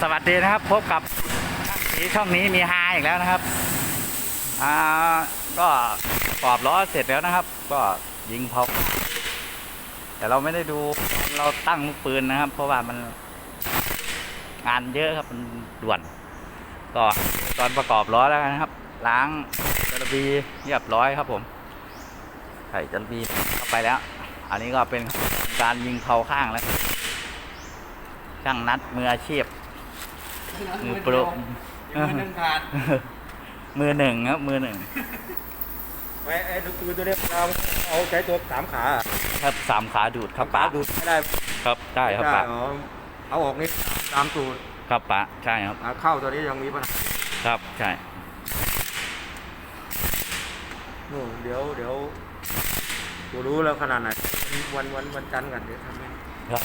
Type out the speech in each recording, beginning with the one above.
สวัสดีนะครับพบกับช่างสีช่องนี้มีฮาอีกแล้วนะครับก็ประกอบล้อเสร็จแล้วนะครับ ก็ยิงเผาแต่เราไม่ได้ดูเราตั้งลูกปืนนะครับ เพราะว่ามันงานเยอะครับมันด่วน ก็ตอนประกอบล้อแล้วนะครับ ล้างจระบีเรียบร้อยครับผมใส่จระบีเข้าไปแล้ว อันนี้ก็เป็นการยิงเผาข้างแล้ว ช่างนัดมืออาชีพ มือโปรยังมือหนึ่งขาดมือหนึ่งครับ มือหนึ่งไว้ไอ้ลูกปืนตัวเนี้ยเราเอาใช้ตัวสามขา ครับสามขาดูดครับปะดูดไม่ได้ ครับใช่ครับปะอ๋อเอาออกนี่ตามตูดครับปะใช่ครับอ่าเข้าตัวนี้ยังมีปัญหาครับใช่โน่นเดี๋ยวเดี๋ยวกูรู้แล้วขนาดไหนวันวันวันจันทร์กันเดี๋ยวทำให้ครับ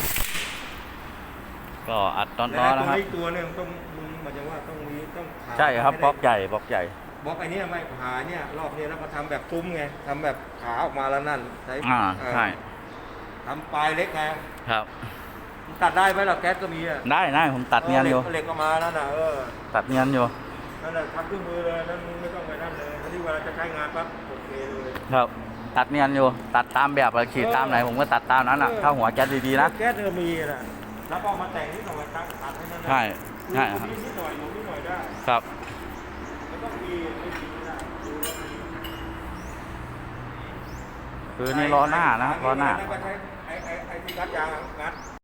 ก็อัดตอนและล้อไอ้นะตัวครับนี้ตัวหนึงต้องมึงหมายถึงว่าต้องมีต้องขาใช่ครับบล็อกให้ใหญ่บล็อกใหญ่ได้บล็อกไอ้เนี้ยไม่ขาเนี่ยรอบเนี้ยแล้วก็ทำแบบซุ้มไงทำแบบขาออกมาแล้วนั่นใช้อ่าเออใช่ทำปลายเล็กไงครับ มันตัดได้ไหมล่ะแก๊สก็มีอะได้ได้ผมตัดเนียนอยู่เหล็กก็มานั่นน่ะเออตัดเนียนอยู่นั่นแหละทำเครื่องมือเลยนั่นมึงไม่ต้องไปนั่นเลยอันนี้เวลาจะใช้งานปั๊บโอเคเลยครับ ตัดเนียนอยู่ ตัดตามแบบเราขีดตามไหนผมก็ตัดตามนั้นอะถ้าหัวแก๊สดีๆนะ แก๊สเนี่ยมีน่ะ แล้วก็เอามาแต่งนิดหน่อยตั้งตัดให้นั่นนะใช่ใช่ดูครับนิดหน่อยดูนิดหน่อยได้ครับแล้วก็มีไม่มีไม่ได้ดูแล้วมีคือนี่ล้อหน้านะครับล้อหน้าแล้วก็ใช้ไอ้ไอ้ไอ้ที่งัดยางงัด